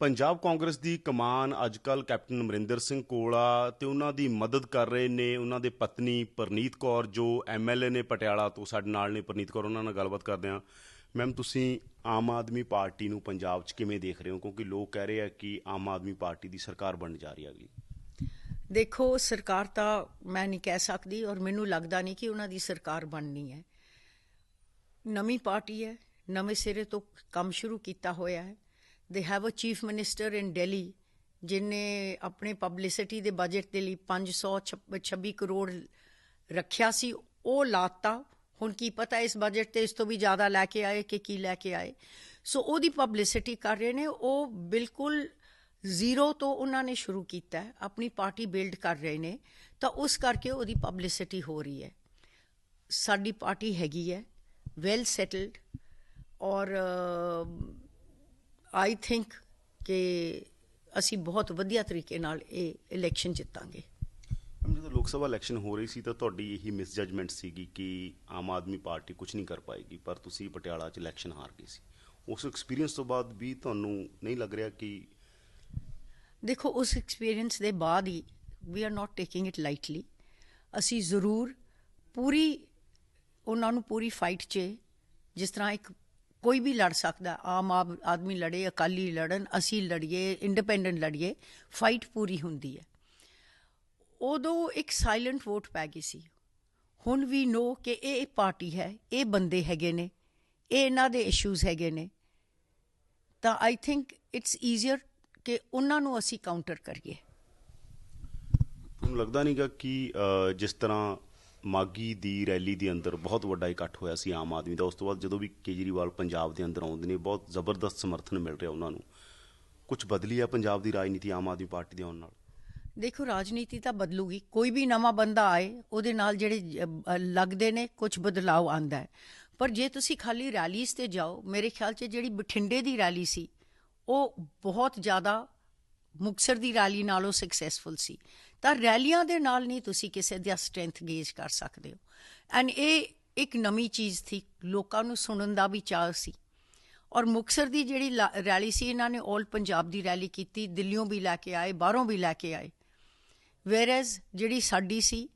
ਪੰਜਾਬ ਕਾਂਗਰਸ ਦੀ ਕਮਾਨ ਅੱਜਕੱਲ ਕੈਪਟਨ ਅਮਰਿੰਦਰ ਸਿੰਘ ਕੋਲ ਆ ਤੇ ਉਹਨਾਂ ਦੀ ਮਦਦ ਕਰ ਰਹੇ ਨੇ। ਉਹਨਾਂ ਦੇ ਪਤਨੀ ਪਰਨੀਤ ਕੌਰ, ਜੋ ਐਮਐਲਏ ਨੇ ਪਟਿਆਲਾ ਤੋਂ ਸਾਡੇ ਨਾਲ ਨੇ ਪਰਨੀਤ ਕੌਰ, ਉਹਨਾਂ ਨਾਲ ਗੱਲਬਾਤ ਕਰਦੇ ਹਾਂ। ਮੈਮ, ਤੁਸੀਂ ਆਮ ਆਦਮੀ ਪਾਰਟੀ ਨੂੰ ਪੰਜਾਬ 'ਚ ਕਿਵੇਂ ਦੇਖ ਰਹੇ ਹੋ? ਕਿਉਂਕਿ ਲੋਕ ਕਹਿ ਰਹੇ ਆ ਕਿ ਆਮ ਆਦਮੀ ਪਾਰਟੀ ਦੀ ਸਰਕਾਰ ਬਣਨ ਜਾ ਰਹੀ ਹੈ ਅਗਲੀ। ਦੇਖੋ, ਸਰਕਾਰ ਤਾਂ ਮੈਂ ਨਹੀਂ ਕਹਿ ਸਕਦੀ ਔਰ ਮੈਨੂੰ ਲੱਗਦਾ ਨਹੀਂ ਕਿ ਉਹਨਾਂ ਦੀ ਸਰਕਾਰ ਬਣਨੀ ਹੈ। ਨਵੀਂ ਪਾਰਟੀ ਹੈ, ਨਵੇਂ ਸਿਰੇ ਤੋਂ ਕੰਮ ਸ਼ੁਰੂ ਕੀਤਾ ਹੋਇਆ ਹੈ। They have a chief minister in Delhi ਜਿਨੇ ਆਪਣੇ ਪਬਲਿਸਿਟੀ ਦੇ ਬਜਟ ਦੇ ਲਈ 526 ਕਰੋੜ ਰੱਖਿਆ ਸੀ ਉਹ ਲਾਤਾ ਹੁਣ ਕੀ ਪਤਾ ਇਸ ਬਜਟ ਤੇ ਇਸ ਤੋਂ ਵੀ ਜ਼ਿਆਦਾ ਲੈ ਕੇ ਆਏ ਕਿ ਕੀ ਲੈ ਕੇ ਆਏ ਸੋ ਉਹਦੀ ਪਬਲਿਸਿਟੀ ਕਰ ਰਹੇ ਨੇ ਉਹ ਬਿਲਕੁਲ ਜ਼ੀਰੋ ਤੋਂ ਉਹਨਾਂ ਨੇ ਸ਼ੁਰੂ ਕੀਤਾ ਹੈ ਆਪਣੀ ਪਾਰਟੀ ਬਿਲਡ ਕਰ ਰਹੇ ਨੇ ਤਾਂ ਉਸ ਕਰਕੇ ਉਹਦੀ ਪਬਲਿਸਿਟੀ ਹੋ ਰਹੀ ਹੈ ਸਾਡੀ ਪਾਰਟੀ ਹੈਗੀ ਹੈ ਵੈਲ ਸੈਟਲਡ ਔਰ ਆਈ ਥਿੰਕ ਕਿ ਅਸੀਂ ਬਹੁਤ ਵਧੀਆ ਤਰੀਕੇ ਨਾਲ ਇਹ ਇਲੈਕਸ਼ਨ ਜਿੱਤਾਂਗੇ। ਜਦੋਂ ਲੋਕ ਸਭਾ ਇਲੈਕਸ਼ਨ ਹੋ ਰਹੀ ਸੀ ਤਾਂ ਤੁਹਾਡੀ ਇਹੀ ਮਿਸ ਜਜਮੈਂਟ ਸੀਗੀ ਕਿ ਆਮ ਆਦਮੀ ਪਾਰਟੀ ਕੁਝ ਨਹੀਂ ਕਰ ਪਾਏਗੀ ਪਰ ਤੁਸੀਂ ਪਟਿਆਲਾ 'ਚ ਇਲੈਕਸ਼ਨ ਹਾਰ ਗਏ ਸੀ। ਉਸ ਐਕਸਪੀਰੀਅੰਸ ਤੋਂ ਬਾਅਦ ਵੀ ਤੁਹਾਨੂੰ ਨਹੀਂ ਲੱਗ ਰਿਹਾ ਕਿ ਦੇਖੋ ਉਸ ਐਕਸਪੀਰੀਅੰਸ ਦੇ ਬਾਅਦ ਹੀ we are not taking it lightly ਅਸੀਂ ਜ਼ਰੂਰ ਪੂਰੀ ਉਹਨਾਂ ਨੂੰ ਪੂਰੀ ਫਾਈਟ 'ਚ ਜਿਸ ਤਰ੍ਹਾਂ ਇੱਕ ਕੋਈ ਵੀ ਲੜ ਸਕਦਾ, ਆਮ ਆਦ- ਆਦਮੀ ਲੜੇ, ਅਕਾਲੀ ਲੜਨ, ਅਸੀਂ ਲੜੀਏ ਇੰਡੀਪੈਂਡੈਂਟ ਲੜੀਏ ਫਾਈਟ ਪੂਰੀ ਹੁੰਦੀ ਹੈ। ਉਦੋਂ ਇੱਕ ਸਾਇਲੈਂਟ ਵੋਟ ਪੈ ਗਈ ਸੀ। ਹੁਣ ਵੀ ਨੋ ਕਿ ਇਹ ਇੱਕ ਪਾਰਟੀ ਹੈ, ਇਹ ਬੰਦੇ ਹੈਗੇ ਨੇ, ਇਹ ਇਹਨਾਂ ਦੇ ਇਸ਼ੂਜ਼ ਹੈਗੇ ਨੇ। ਤਾਂ ਆਈ ਥਿੰਕ ਇਟਸ ਈਜ਼ੀਅਰ ਕਿ ਉਹਨਾਂ ਨੂੰ ਅਸੀਂ ਕਾਊਂਟਰ ਕਰੀਏ। ਤੁਹਾਨੂੰ ਲੱਗਦਾ ਨਹੀਂਗਾ ਕਿ ਜਿਸ ਤਰ੍ਹਾਂ ਮਾਗੀ ਦੀ ਰੈਲੀ ਦੇ ਅੰਦਰ ਬਹੁਤ ਵੱਡਾ ਇਕੱਠ ਹੋਇਆ ਸੀ ਆਮ ਆਦਮੀ ਦਾ। ਉਸ ਤੋਂ ਬਾਅਦ ਜਦੋਂ ਵੀ ਕੇਜਰੀਵਾਲ ਪੰਜਾਬ ਦੇ ਅੰਦਰ ਆਉਂਦੇ ਨੇ, ਬਹੁਤ ਜ਼ਬਰਦਸਤ ਸਮਰਥਨ ਮਿਲ ਰਿਹਾ ਉਹਨਾਂ ਨੂੰ। ਕੁਝ ਬਦਲੀ ਆ ਪੰਜਾਬ ਦੀ ਰਾਜਨੀਤੀ ਆਮ ਆਦਮੀ ਪਾਰਟੀ ਦੇ ਆਉਣ ਨਾਲ? ਦੇਖੋ, ਰਾਜਨੀਤੀ ਤਾਂ ਬਦਲੂਗੀ। ਕੋਈ ਵੀ ਨਵਾਂ ਬੰਦਾ ਆਏ, ਉਹਦੇ ਨਾਲ ਜਿਹੜੇ ਲੱਗਦੇ ਨੇ ਕੁਝ ਬਦਲਾਅ ਆਂਦਾ ਹੈ। ਪਰ ਜੇ ਤੁਸੀਂ ਖਾਲੀ ਰੈਲੀਜ਼ ਤੇ ਜਾਓ, ਮੇਰੇ ਖਿਆਲ 'ਚ ਜਿਹੜੀ ਬਠਿੰਡੇ ਦੀ ਰੈਲੀ ਸੀ, ਉਹ ਬਹੁਤ ਜ਼ਿਆਦਾ ਮੁਕਸਰ ਦੀ ਰੈਲੀ ਨਾਲੋਂ ਸਕਸੈਸਫੁਲ ਸੀ। ਤਾਂ ਰੈਲੀਆਂ ਦੇ ਨਾਲ ਨਹੀਂ ਤੁਸੀਂ ਕਿਸੇ ਦਾ ਸਟਰੈਂਥ ਗੇਜ ਕਰ ਸਕਦੇ ਹੋ। ਐਂਡ ਇਹ ਇੱਕ ਨਵੀਂ ਚੀਜ਼ ਸੀ। ਲੋਕਾਂ ਨੂੰ ਸੁਣਨ ਦਾ ਵੀ ਚਾਹ ਸੀ। ਔਰ ਮੁਕਸਰ ਦੀ ਜਿਹੜੀ ਲਾ- ਰੈਲੀ ਸੀ, ਇਹਨਾਂ ਨੇ 올 ਪੰਜਾਬ ਦੀ ਰੈਲੀ ਕੀਤੀ। ਦਿੱਲੀੋਂ ਵੀ ਲੈ ਕੇ ਆਏ, ਬਾਹਰੋਂ ਵੀ ਲੈ ਕੇ ਆਏ। ਵੈਰਐਸ ਜਿਹੜੀ ਸਾਡੀ ਸੀ,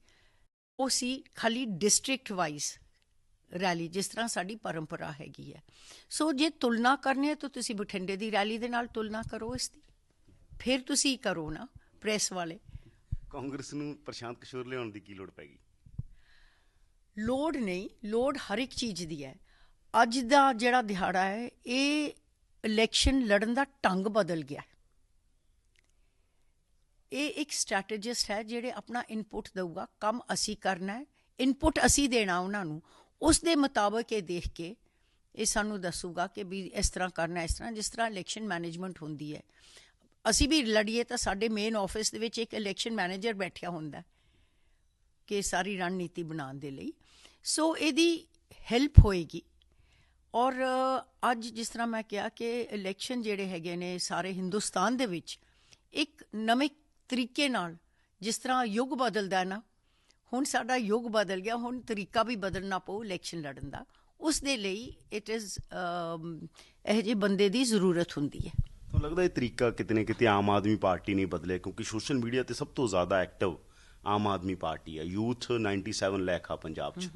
ਉਹ ਸੀ ਖਾਲੀ ਡਿਸਟ੍ਰਿਕਟ ਵਾਈਜ਼ ਰੈਲੀ, ਜਿਸ ਤਰ੍ਹਾਂ ਸਾਡੀ ਪਰੰਪਰਾ ਹੈਗੀ ਹੈ। ਸੋ ਜੇ ਤੁਲਨਾ ਕਰਨੀ ਹੈ ਤਾਂ ਤੁਸੀਂ ਬਠਿੰਡੇ ਦੀ ਰੈਲੀ ਦੇ ਨਾਲ ਤੁਲਨਾ ਕਰੋ ਇਸ ਦੀ। ਫਿਰ ਤੁਸੀਂ ਕਰੋ ਨਾ ਪ੍ਰੈਸ ਵਾਲੇ। ਕਾਂਗਰਸ ਨੂੰ ਪ੍ਰਸ਼ਾਂਤ ਕਿਸ਼ੋਰ ਲਿਆਉਣ ਦੀ ਕੀ ਲੋੜ ਪੈ ਗਈ? ਲੋੜ ਨਹੀਂ ਲੋੜ ਹਰ ਇੱਕ ਚੀਜ਼ ਦੀ ਹੈ। ਅੱਜ ਦਾ ਜਿਹੜਾ ਦਿਹਾੜਾ ਹੈ ਇਹ ਇਲੈਕਸ਼ਨ ਲੜਨ ਦਾ ਢੰਗ ਬਦਲ ਗਿਆ। ਇਹ ਇੱਕ ਸਟ੍ਰੈਟੇਜਿਸਟ ਹੈ ਜਿਹੜੇ ਆਪਣਾ ਇਨਪੁਟ ਦੇਊਗਾ ਕੰਮ ਅਸੀਂ ਕਰਨਾ ਹੈ ਇਨਪੁਟ ਅਸੀਂ ਦੇਣਾ ਉਹਨਾਂ ਨੂੰ। ਉਸ ਦੇ ਮੁਤਾਬਕ ਇਹ ਦੇਖ ਕੇ ਇਹ ਸਾਨੂੰ ਦੱਸੂਗਾ ਕਿ ਵੀ ਇਸ ਤਰ੍ਹਾਂ ਕਰਨਾ ਇਸ ਤਰ੍ਹਾਂ ਜਿਸ ਤਰ੍ਹਾਂ ਇਲੈਕਸ਼ਨ ਮੈਨੇਜਮੈਂਟ ਹੁੰਦੀ ਹੈ। ਅਸੀਂ ਵੀ ਲੜੀਏ ਤਾਂ ਸਾਡੇ ਮੇਨ ਆਫਿਸ ਦੇ ਵਿੱਚ ਇੱਕ ਇਲੈਕਸ਼ਨ ਮੈਨੇਜਰ ਬੈਠਿਆ ਹੁੰਦਾ ਕਿ ਸਾਰੀ ਰਣਨੀਤੀ ਬਣਾਉਣ ਦੇ ਲਈ। ਸੋ ਇਹਦੀ ਹੈਲਪ ਹੋਏਗੀ। ਔਰ ਅੱਜ ਜਿਸ ਤਰ੍ਹਾਂ ਮੈਂ ਕਿਹਾ ਕਿ ਇਲੈਕਸ਼ਨ ਜਿਹੜੇ ਹੈਗੇ ਨੇ ਸਾਰੇ ਹਿੰਦੁਸਤਾਨ ਦੇ ਵਿੱਚ, ਇੱਕ ਨਵੇਂ ਤਰੀਕੇ ਨਾਲ ਜਿਸ ਤਰ੍ਹਾਂ ਯੁੱਗ ਬਦਲਦਾ ਨਾ, ਹੁਣ ਸਾਡਾ ਯੁੱਗ ਬਦਲ ਗਿਆ, ਹੁਣ ਤਰੀਕਾ ਵੀ ਬਦਲਣਾ ਪਊ ਇਲੈਕਸ਼ਨ ਲੜਨ ਦਾ। ਉਸ ਦੇ ਲਈ ਇਟ ਇਜ਼ ਇਹ ਜਿਹੇ ਬੰਦੇ ਦੀ ਜ਼ਰੂਰਤ ਹੁੰਦੀ ਹੈ। ਤੁਹਾਨੂੰ ਲੱਗਦਾ ਇਹ ਤਰੀਕਾ ਕਿਤੇ ਨਾ ਕਿਤੇ ਆਮ ਆਦਮੀ ਪਾਰਟੀ ਨੇ ਬਦਲਿਆ? ਕਿਉਂਕਿ ਸੋਸ਼ਲ ਮੀਡੀਆ ਤੇ ਸਭ ਤੋਂ ਜ਼ਿਆਦਾ ਐਕਟਿਵ ਆਮ ਆਦਮੀ ਪਾਰਟੀ ਹੈ ਯੂਥ 97 ਲੱਖ ਆ ਪੰਜਾਬ 'ਚ।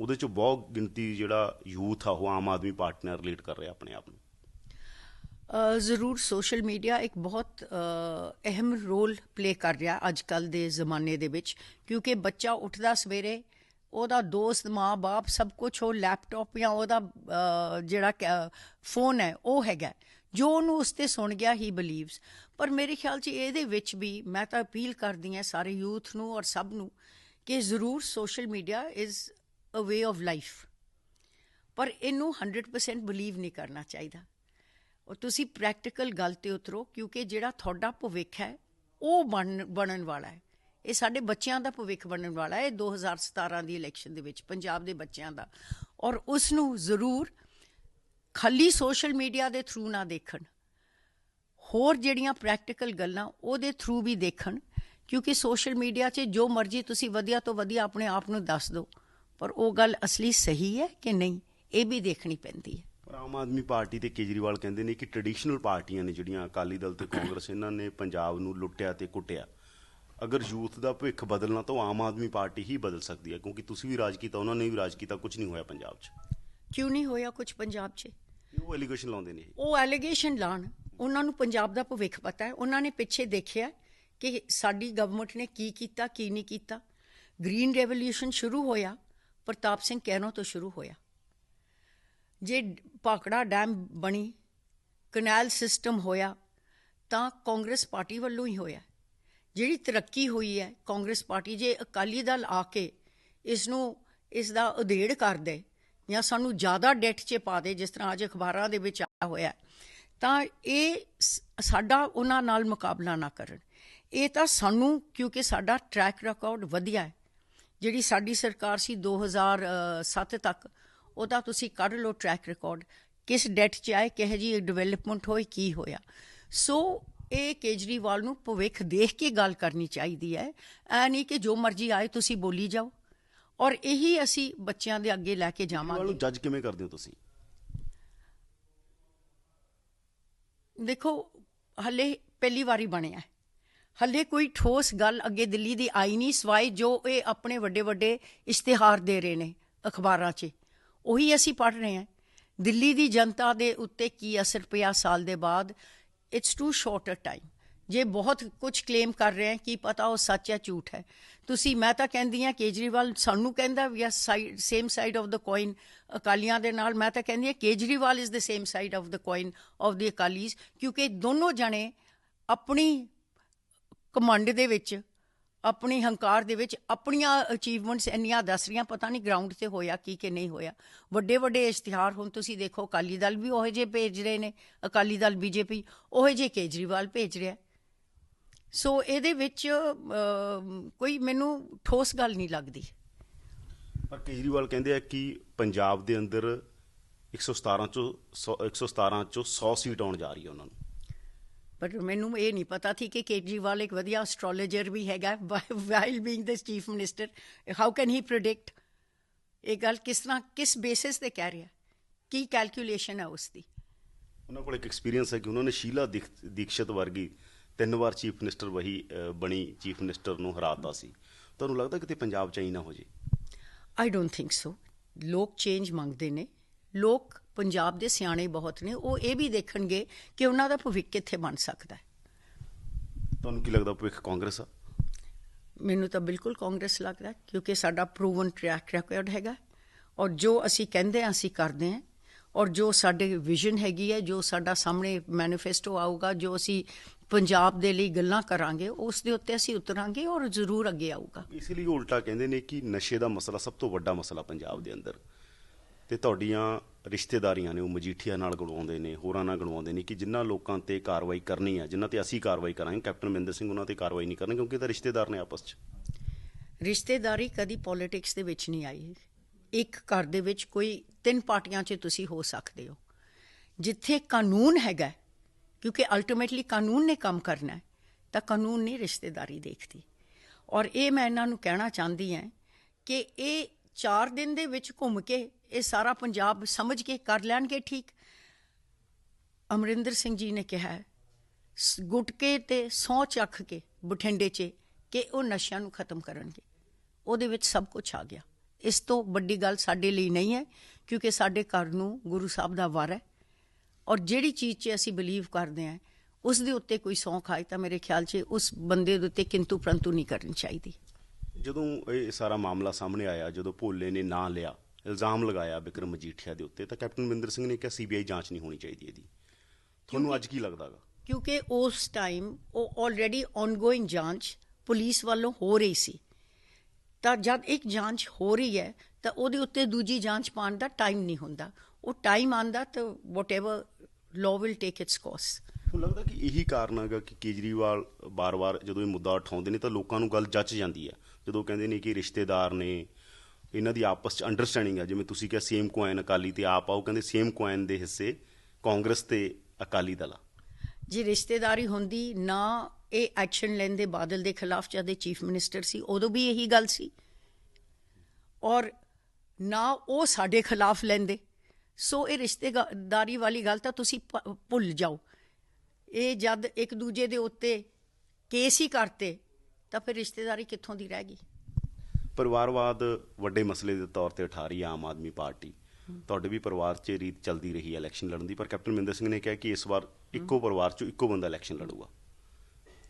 ਉਹਦੇ 'ਚ ਬਹੁਤ ਗਿਣਤੀ ਜਿਹੜਾ ਯੂਥ ਆ, ਉਹ ਆਮ ਆਦਮੀ ਪਾਰਟੀ ਨਾਲ ਰਿਲੇਟ ਕਰ ਰਿਹਾ ਆਪਣੇ ਆਪ ਨੂੰ। ਜ਼ਰੂਰ ਸੋਸ਼ਲ ਮੀਡੀਆ ਇੱਕ ਬਹੁਤ ਅਹਿਮ ਰੋਲ ਪਲੇ ਕਰ ਰਿਹਾ ਅੱਜ ਕੱਲ ਦੇ ਜ਼ਮਾਨੇ ਦੇ ਵਿੱਚ। ਕਿਉਂਕਿ ਬੱਚਾ ਉੱਠਦਾ ਸਵੇਰੇ, ਉਹਦਾ ਦੋਸਤ, ਮਾਂ-ਬਾਪ ਸਭ ਕੁਝ ਉਹ ਲੈਪਟਾਪ ਜਾਂ ਉਹਦਾ ਜਿਹੜਾ ਫੋਨ ਹੈ, ਉਹ ਹੈਗਾ। ਜੋ ਉਹਨੂੰ ਉਸ ਤੇ ਸੁਣ ਗਿਆ ਹੀ ਬਲੀਵਸ ਪਰ ਮੇਰੇ ਖਿਆਲ 'ਚ ਇਹਦੇ ਵਿੱਚ ਵੀ ਮੈਂ ਤਾਂ ਅਪੀਲ ਕਰਦੀ ਹਾਂ ਸਾਰੇ ਯੂਥ ਨੂੰ ਔਰ ਸਭ ਨੂੰ ਕਿ ਜ਼ਰੂਰ social media is a way of life ਪਰ ਇਹਨੂੰ 100% ਬਲੀਵ ਨਹੀਂ ਕਰਨਾ ਚਾਹੀਦਾ। ਔਰ ਤੁਸੀਂ ਪ੍ਰੈਕਟੀਕਲ ਗੱਲ ਤੇ ਉਤਰੋ, ਕਿਉਂਕਿ ਜਿਹੜਾ ਤੁਹਾਡਾ ਭਵਿੱਖ ਹੈ, ਉਹ ਬਣ, ਬਣਨ ਵਾਲਾ ਹੈ। ਇਹ ਸਾਡੇ ਬੱਚਿਆਂ ਦਾ ਭਵਿੱਖ ਬਣਨ ਵਾਲਾ ਹੈ, ਇਹ 2017 ਦੀ ਇਲੈਕਸ਼ਨ ਦੇ ਵਿੱਚ ਪੰਜਾਬ ਦੇ ਬੱਚਿਆਂ ਦਾ। ਔਰ ਉਸ ਨੂੰ ਜ਼ਰੂਰ ਖਾਲੀ ਸੋਸ਼ਲ ਮੀਡੀਆ ਦੇ ਥਰੂ ਨਾ ਦੇਖਣ। ਹੋਰ ਜਿਹੜੀਆਂ ਪ੍ਰੈਕਟੀਕਲ ਗੱਲਾਂ ਉਹਦੇ ਥਰੂ ਵੀ ਦੇਖਣ ਕਿਉਂਕਿ ਸੋਸ਼ਲ ਮੀਡੀਆ 'ਚ ਜੋ ਮਰਜ਼ੀ ਤੁਸੀਂ ਵਧੀਆ ਤੋਂ ਵਧੀਆ ਆਪਣੇ ਆਪ ਨੂੰ ਦੱਸ ਦਿਓ ਪਰ ਉਹ ਗੱਲ ਅਸਲੀ ਸਹੀ ਹੈ ਕਿ ਨਹੀਂ ਇਹ ਵੀ ਦੇਖਣੀ ਪੈਂਦੀ ਹੈ। ਪਰ ਆਮ ਆਦਮੀ ਪਾਰਟੀ ਤੇ ਕੇਜਰੀਵਾਲ ਕਹਿੰਦੇ ਨੇ ਕਿ ਟ੍ਰੈਡੀਸ਼ਨਲ ਪਾਰਟੀਆਂ ਨੇ ਜਿਹੜੀਆਂ ਅਕਾਲੀ ਦਲ ਤੇ ਕਾਂਗਰਸ ਇਹਨਾਂ ਨੇ ਪੰਜਾਬ ਨੂੰ ਲੁੱਟਿਆ ਤੇ ਕੁੱਟਿਆ। ਅਗਰ ਯੂਥ ਦਾ ਭਵਿੱਖ ਬਦਲਣਾ ਤਾਂ ਆਮ ਆਦਮੀ ਪਾਰਟੀ ਹੀ ਬਦਲ ਸਕਦੀ ਹੈ ਕਿਉਂਕਿ ਤੁਸੀਂ ਵੀ ਰਾਜ ਕੀਤਾ ਉਹਨਾਂ ਨੇ ਵੀ ਰਾਜ ਕੀਤਾ ਕੁਝ ਨਹੀਂ ਹੋਇਆ ਪੰਜਾਬ 'ਚ। ਕਿਉਂ ਨਹੀਂ ਹੋਇਆ ਕੁਝ ਪੰਜਾਬ 'ਚ? ਉਹ ਐਲੀਗੇਸ਼ਨ ਲਾਉਂਦੇ ਨੇ ਉਹ ਐਲੀਗੇਸ਼ਨ ਲਾਣ। ਉਹਨਾਂ ਨੂੰ ਪੰਜਾਬ ਦਾ ਭਵਿੱਖ ਪਤਾ ਹੈ। ਉਹਨਾਂ ਨੇ ਪਿੱਛੇ ਦੇਖਿਆ ਕਿ ਸਾਡੀ ਗਵਰਨਮੈਂਟ ਨੇ ਕੀ ਕੀਤਾ, ਕੀ ਨਹੀਂ ਕੀਤਾ। ਗ੍ਰੀਨ ਰੈਵੋਲੂਸ਼ਨ ਸ਼ੁਰੂ ਹੋਇਆ। ਪ੍ਰਤਾਪ ਸਿੰਘ ਕੈਨੋ ਤੋਂ ਸ਼ੁਰੂ ਹੋਇਆ। ਜੇ ਪਾਕੜਾ ਡੈਮ ਬਣੀ ਕਨਾਲ ਸਿਸਟਮ ਹੋਇਆ, ਤਾਂ ਕਾਂਗਰਸ ਪਾਰਟੀ ਵੱਲੋਂ ਹੀ ਹੋਇਆ। ਜਿਹੜੀ ਤਰੱਕੀ ਹੋਈ ਹੈ ਕਾਂਗਰਸ ਪਾਰਟੀ, ਜੇ ਅਕਾਲੀ ਦਲ ਆ ਕੇ ਇਸ ਨੂੰ ਇਸ ਦਾ ਉਧੇੜ ਕਰ ਦੇ ਜਾਂ ਸਾਨੂੰ ਜ਼ਿਆਦਾ ਡੈਟ 'ਚ ਪਾ ਦੇ, ਜਿਸ ਤਰ੍ਹਾਂ ਅੱਜ ਅਖਬਾਰਾਂ ਦੇ ਵਿੱਚ ਆਇਆ ਹੋਇਆ ਤਾਂ ਇਹ ਸ- ਸਾਡਾ ਉਹਨਾਂ ਨਾਲ ਮੁਕਾਬਲਾ ਨਾ ਕਰਨ। ਇਹ ਤਾਂ ਸਾਨੂੰ, ਕਿਉਂਕਿ ਸਾਡਾ ਟਰੈਕ ਰਿਕਾਰਡ ਵਧੀਆ ਹੈ, ਜਿਹੜੀ ਸਾਡੀ ਸਰਕਾਰ ਸੀ 2007 ਤੱਕ ਉਹਦਾ ਤੁਸੀਂ ਕੱਢ ਲਓ ਟਰੈਕ ਰਿਕਾਰਡ ਕਿਸ ਡੈਟ 'ਚ ਆਏ, ਕਿਹੋ ਜੀ ਡਿਵੈਲਪਮੈਂਟ ਹੋਈ, ਕੀ ਹੋਇਆ। ਸੋ ਇਹ ਕੇਜਰੀਵਾਲ ਨੂੰ ਭਵਿੱਖ ਦੇਖ ਕੇ ਗੱਲ ਕਰਨੀ ਚਾਹੀਦੀ ਹੈ, ਐ ਨਹੀਂ ਕਿ ਜੋ ਮਰਜ਼ੀ ਆਏ, ਤੁਸੀਂ ਬੋਲੀ ਜਾਓ। ਔਰ ਇਹੀ ਅਸੀਂ ਬੱਚਿਆਂ ਦੇ ਅੱਗੇ ਲੈ ਕੇ ਜਾਵਾਂਗੇ। ਨੂੰ ਜੱਜ ਕਿਵੇਂ ਕਰਦੇ ਹੋ ਤੁਸੀਂ? ਦੇਖੋ ਹੱਲੇ ਪਹਿਲੀ ਵਾਰੀ ਬਣਿਆ ਹੈ। ਹੱਲੇ ਕੋਈ ਠੋਸ ਗੱਲ ਅੱਗੇ ਦਿੱਲੀ ਦੀ ਆਈ ਨਹੀਂ ਸਵਾਈ ਜੋ ਇਹ ਆਪਣੇ ਵੱਡੇ ਵੱਡੇ ਇਸ਼ਤਿਹਾਰ ਦੇ ਰਹੇ ਨੇ ਅਖਬਾਰਾਂ 'ਚ। ਉਹੀ ਅਸੀਂ ਪੜ੍ਹ ਰਹੇ ਹਾਂ। ਦਿੱਲੀ ਦੀ ਜਨਤਾ ਦੇ ਉੱਤੇ ਕੀ ਅਸਰ ਪਿਆ ਸਾਲ ਦੇ ਬਾਅਦ it's too short a time ਜੇ ਬਹੁਤ ਕੁਝ ਕਲੇਮ ਕਰ ਰਹੇ ਹੈ, ਕੀ ਪਤਾ ਉਹ ਸੱਚ ਹੈ ਝੂਠ ਹੈ। ਤੁਸੀਂ, ਮੈਂ ਤਾਂ ਕਹਿੰਦੀ ਹਾਂ, ਕੇਜਰੀਵਾਲ ਸਾਨੂੰ ਕਹਿੰਦਾ ਵੀ ਆ side same side of the coin ਅਕਾਲੀਆਂ ਦੇ ਨਾਲ। ਮੈਂ ਤਾਂ ਕਹਿੰਦੀ ਹਾਂ, Kejriwal is the same side of the coin of the Akalis, ਕਿਉਂਕਿ ਦੋਨੋਂ ਜਣੇ ਆਪਣੀ ਕਮਾਂਡ ਦੇ ਵਿੱਚ, ਆਪਣੀ ਹੰਕਾਰ ਦੇ ਵਿੱਚ, ਆਪਣੀਆਂ ਅਚੀਵਮੈਂਟਸ ਇੰਨੀਆਂ ਦੱਸ ਰਹੀਆਂ, ਪਤਾ ਨਹੀਂ ਗਰਾਊਂਡ ਤੇ ਹੋਇਆ ਕੀ ਕਿ ਨਹੀਂ ਹੋਇਆ। ਵੱਡੇ ਵੱਡੇ ਇਸ਼ਤਿਹਾਰ ਹੁਣ ਤੁਸੀਂ ਦੇਖੋ, ਅਕਾਲੀ ਦਲ ਵੀ ਉਹੋ ਜਿਹੇ ਭੇਜ ਰਹੇ ਨੇ, ਅਕਾਲੀ ਦਲ ਬੀਜੇਪੀ ਉਹੋ ਜਿਹੇ ਕੇਜਰੀਵਾਲ ਭੇਜ ਰਿਹਾ। ਸੋ ਇਹਦੇ ਵਿੱਚ ਕੋਈ ਮੈਨੂੰ ਠੋਸ ਗੱਲ ਨਹੀਂ ਲੱਗਦੀ। ਪਰ ਕੇਜਰੀਵਾਲ ਕਹਿੰਦੇ ਆ ਕਿ ਪੰਜਾਬ ਦੇ ਅੰਦਰ 117 ਚੋਂ 100 117 ਚੋਂ 100 ਸੀਟ ਆਉਣ ਜਾ ਰਹੀ ਹੈ ਉਹਨਾਂ ਨੂੰ। ਪਰ ਮੈਨੂੰ ਇਹ ਨਹੀਂ ਪਤਾ ਸੀ ਕਿ ਕੇਜਰੀਵਾਲ ਇੱਕ ਵਧੀਆ ਐਸਟ੍ਰੋਲੋਜਰ ਵੀ ਹੈਗਾ while being the chief minister how can he predict ਇਹ ਗੱਲ ਕਿਸ ਤਰ੍ਹਾਂ ਕਿਸ ਬੇਸਿਸ ਤੇ ਕਹਿ ਰਿਹਾ? ਕੀ ਕੈਲਕੂਲੇਸ਼ਨ ਹੈ ਉਸ ਦੀ ਉਹਨਾਂ ਕੋਲ ਇੱਕ ਐਕਸਪੀਰੀਅੰਸ ਹੈ ਕਿ ਉਹਨਾਂ ਨੇ ਸ਼ੀਲਾ ਦੀਕਸ਼ਿਤ ਵਰਗੀ ਤਿੰਨ ਵਾਰ ਚੀਫ ਮਿਨਿਸਟਰ ਵਹੀ ਬਣੀ ਚੀਫ ਮਿਨਿਸਟਰ ਨੂੰ ਹਰਾਤਾ ਸੀ। ਤੁਹਾਨੂੰ ਲੱਗਦਾ ਕਿਤੇ ਪੰਜਾਬ ਚ ਹੀ ਨਾ ਹੋ ਜੇ? ਆਈ ਡੋਨਟ ਥਿੰਕ ਸੋ ਲੋਕ ਚੇਂਜ ਮੰਗਦੇ ਨੇ। ਲੋਕ ਪੰਜਾਬ ਦੇ ਸਿਆਣੇ ਬਹੁਤ ਨੇ। ਉਹ ਇਹ ਵੀ ਦੇਖਣਗੇ ਕਿ ਉਹਨਾਂ ਦਾ ਭਵਿੱਖ ਕਿੱਥੇ ਬਣ ਸਕਦਾ ਹੈ। ਤੁਹਾਨੂੰ ਕੀ ਲੱਗਦਾ ਭਵਿੱਖ ਕਾਂਗਰਸ ਆ? ਮੈਨੂੰ ਤਾਂ ਬਿਲਕੁਲ ਕਾਂਗਰਸ ਲੱਗਦਾ ਕਿਉਂਕਿ ਸਾਡਾ ਪ੍ਰੂਵਨ ਟਰੈਕ ਰਿਕਾਰਡ ਹੈਗਾ ਔਰ ਜੋ ਅਸੀਂ ਕਹਿੰਦੇ ਹਾਂ ਅਸੀਂ ਕਰਦੇ ਹਾਂ। ਔਰ ਜੋ ਸਾਡੇ ਵਿਜ਼ਨ ਹੈਗੀ ਹੈ ਜੋ ਸਾਡਾ ਸਾਹਮਣੇ ਮੈਨੀਫੈਸਟੋ ਆਊਗਾ ਜੋ ਅਸੀਂ ਪੰਜਾਬ ਦੇ ਲਈ ਗੱਲਾਂ ਕਰਾਂਗੇ ਉਸ ਦੇ ਉੱਤੇ ਅਸੀਂ ਉਤਰਾਂਗੇ ਔਰ ਜ਼ਰੂਰ ਅੱਗੇ ਆਊਗਾ। ਇਸ ਲਈ ਉਲਟਾ ਕਹਿੰਦੇ ਨੇ ਕਿ ਨਸ਼ੇ ਦਾ ਮਸਲਾ ਸਭ ਤੋਂ ਵੱਡਾ ਮਸਲਾ ਪੰਜਾਬ ਦੇ ਅੰਦਰ। ਤੇ ਤੁਹਾਡੀਆਂ ਰਿਸ਼ਤੇਦਾਰੀਆਂ ਨੇ ਉਹ ਮਜੀਠੀਆ ਨਾਲ ਗਣਵਾਉਂਦੇ ਨੇ ਹੋਰਾਂ ਨਾਲ ਗਣਵਾਉਂਦੇ ਨੇ ਕਿ ਜਿਨ੍ਹਾਂ ਲੋਕਾਂ ਤੇ ਕਾਰਵਾਈ ਕਰਨੀ ਹੈ ਜਿਨ੍ਹਾਂ ਤੇ ਅਸੀਂ ਕਾਰਵਾਈ ਕਰਾਂਗੇ ਕੈਪਟਨ ਮਹਿੰਦਰ ਸਿੰਘ ਉਹਨਾਂ ਤੇ ਕਾਰਵਾਈ ਨਹੀਂ ਕਰਨਗੇ ਕਿਉਂਕਿ ਇਹ ਤਾਂ ਰਿਸ਼ਤੇਦਾਰ ਨੇ ਆਪਸ 'ਚ। ਰਿਸ਼ਤੇਦਾਰੀ ਕਦੀ ਪੋਲਿਟਿਕਸ ਦੇ ਵਿੱਚ ਨਹੀਂ ਆਈ। ਇੱਕ ਘਰ ਦੇ ਵਿੱਚ ਕੋਈ ਤਿੰਨ ਪਾਰਟੀਆਂ 'ਚ ਤੁਸੀਂ ਹੋ ਸਕਦੇ ਹੋ। ਜਿੱਥੇ ਕਾਨੂੰਨ ਹੈਗਾ ਕਿਉਂਕਿ ਅਲਟੀਮੇਟਲੀ ਕਾਨੂੰਨ ਨੇ ਕੰਮ ਕਰਨਾ ਹੈ, ਤਾਂ ਕਾਨੂੰਨ ਨਹੀਂ ਰਿਸ਼ਤੇਦਾਰੀ ਦੇਖਦੀ। ਔਰ ਇਹ ਮੈਂ ਇਹਨਾਂ ਨੂੰ ਕਹਿਣਾ ਚਾਹੁੰਦੀ ਹਾਂ ਕਿ ਇਹ 4 ਦਿਨ ਦੇ ਵਿੱਚ ਘੁੰਮ ਕੇ, ਇਹ ਸਾਰਾ ਪੰਜਾਬ ਸਮਝ ਕੇ ਕਰ ਲੈਣਗੇ ਠੀਕ। ਅਮਰਿੰਦਰ ਸਿੰਘ ਜੀ ਨੇ ਕਿਹਾ ਸ- ਗੁਟਕੇ ਤੇ ਸੌ ਚੱਖ ਕੇ ਬਠਿੰਡੇ 'ਚ, ਕਿ ਉਹ ਨਸ਼ਿਆਂ ਨੂੰ ਖਤਮ ਕਰਨਗੇ। ਉਹਦੇ ਵਿੱਚ ਸਭ ਕੁਝ ਆ ਗਿਆ। ਇਸ ਤੋਂ ਵੱਡੀ ਗੱਲ ਸਾਡੇ ਲਈ ਨਹੀਂ ਹੈ ਕਿਉਂਕਿ ਸਾਡੇ ਘਰ ਨੂੰ ਗੁਰੂ ਸਾਹਿਬ ਦਾ ਵਾਰ ਹੈ। ਔਰ ਜਿਹੜੀ ਚੀਜ਼ 'ਚ ਅਸੀਂ ਬਲੀਵ ਕਰਦੇ ਹਾਂ ਉਸ ਦੇ ਉੱਤੇ ਕੋਈ ਸੌਂਖ ਆਏ ਤਾਂ ਮੇਰੇ ਖਿਆਲ 'ਚ ਉਸ ਬੰਦੇ ਦੇ ਉੱਤੇ ਕਿੰਤੂ ਪ੍ਰੰਤੂ ਨਹੀਂ ਕਰਨੀ ਚਾਹੀਦੀ। ਜਦੋਂ ਇਹ ਸਾਰਾ ਮਾਮਲਾ ਸਾਹਮਣੇ ਆਇਆ ਜਦੋਂ ਭੋਲੇ ਨੇ ਨਾਂ ਲਿਆ ਇਲਜ਼ਾਮ ਲਗਾਇਆ ਵਿਕਰਮ ਮਜੀਠੀਆ ਦੇ ਉੱਤੇ ਤਾਂ ਕੈਪਟਨ ਮਹਿੰਦਰ ਸਿੰਘ ਨੇ ਕਿਹਾ ਸੀਬੀਆਈ ਜਾਂਚ ਨਹੀਂ ਹੋਣੀ ਚਾਹੀਦੀ ਇਹਦੀ। ਤੁਹਾਨੂੰ ਅੱਜ ਕੀ ਲੱਗਦਾਗਾ ਕਿਉਂਕਿ ਉਸ ਟਾਈਮ ਉਹ ਆਲਰੇਡੀ ਔਨਗੋਇੰਗ ਜਾਂਚ ਪੁਲਿਸ ਵੱਲੋਂ ਹੋ ਰਹੀ ਸੀ। ਤਾਂ ਜਦ ਇੱਕ ਜਾਂਚ ਹੋ ਰਹੀ ਹੈ ਤਾਂ ਉਹਦੇ ਉੱਤੇ ਦੂਜੀ ਜਾਂਚ ਪਾਉਣ ਦਾ ਟਾਈਮ ਨਹੀਂ ਹੁੰਦਾ। ਉਹ ਟਾਈਮ ਆਂਦਾ ਤਾਂ whatever law will take its course ਤੁਹਾਨੂੰ ਲੱਗਦਾ ਕਿ ਇਹੀ ਕਾਰਨ ਹੈਗਾ ਕਿ ਕੇਜਰੀਵਾਲ ਬਾਰ-ਬਾਰ ਜਦੋਂ ਇਹ ਮੁੱਦਾ ਉਠਾਉਂਦੇ ਨੇ ਤਾਂ ਲੋਕਾਂ ਨੂੰ ਗੱਲ ਜੱਚ ਜਾਂਦੀ ਹੈ? ਜਦੋਂ ਕਹਿੰਦੇ ਨੇ ਕਿ ਰਿਸ਼ਤੇਦਾਰ ਨੇ ਇਹਨਾਂ ਦੀ ਆਪਸ ਚ ਅੰਡਰਸਟੈਂਡਿੰਗ ਹੈ ਜਿਵੇਂ ਤੁਸੀਂ ਕਿਹਾ ਸੇਮ ਕੋਇਨ ਅਕਾਲੀ ਤੇ ਆਪ ਆਓ ਕਹਿੰਦੇ ਸੇਮ ਕੋਇਨ ਦੇ ਹਿੱਸੇ ਕਾਂਗਰਸ ਤੇ ਅਕਾਲੀ ਦਲ ਜੇ ਰਿਸ਼ਤੇਦਾਰੀ ਹੁੰਦੀ ਨਾ ਇਹ ਐਕਸ਼ਨ ਲੈਂਦੇ ਬਾਦਲ ਦੇ ਖਿਲਾਫ ਜਦ ਚੀਫ ਮਿਨਿਸਟਰ ਸੀ, ਉਦੋਂ ਵੀ ਇਹੀ ਗੱਲ ਸੀ। ਔਰ ਨਾ ਉਹ ਸਾਡੇ ਖਿਲਾਫ ਲੈਂਦੇ। ਸੋ ਇਹ ਰਿਸ਼ਤੇਦਾਰੀ ਵਾਲੀ ਗੱਲ ਤਾਂ ਤੁਸੀਂ ਭੁੱਲ ਜਾਓ। ਇਹ ਜਦ ਇੱਕ ਦੂਜੇ ਦੇ ਉੱਤੇ ਕੇਸ ਹੀ ਕਰਤੇ, ਤਾਂ ਫਿਰ ਰਿਸ਼ਤੇਦਾਰੀ ਕਿੱਥੋਂ ਦੀ ਰਹਿ ਗਈ? ਪਰਿਵਾਰਵਾਦ ਵੱਡੇ ਮਸਲੇ ਦੇ ਤੌਰ ਤੇ ਉਠਾ ਰਹੀ ਹੈ ਆਮ ਆਦਮੀ ਪਾਰਟੀ। ਤੁਹਾਡੇ ਵੀ ਪਰਿਵਾਰ 'ਚ ਇਹ ਰੀਤ ਚੱਲਦੀ ਰਹੀ ਹੈ ਇਲੈਕਸ਼ਨ ਲੜਨ ਦੀ, ਪਰ ਕੈਪਟਨ ਮਹਿੰਦਰ ਸਿੰਘ ਨੇ ਕਿਹਾ ਕਿ ਇਸ ਵਾਰ ਇੱਕੋ ਪਰਿਵਾਰ 'ਚੋਂ ਇੱਕੋ ਬੰਦਾ ਇਲੈਕਸ਼ਨ ਲੜੂਗਾ।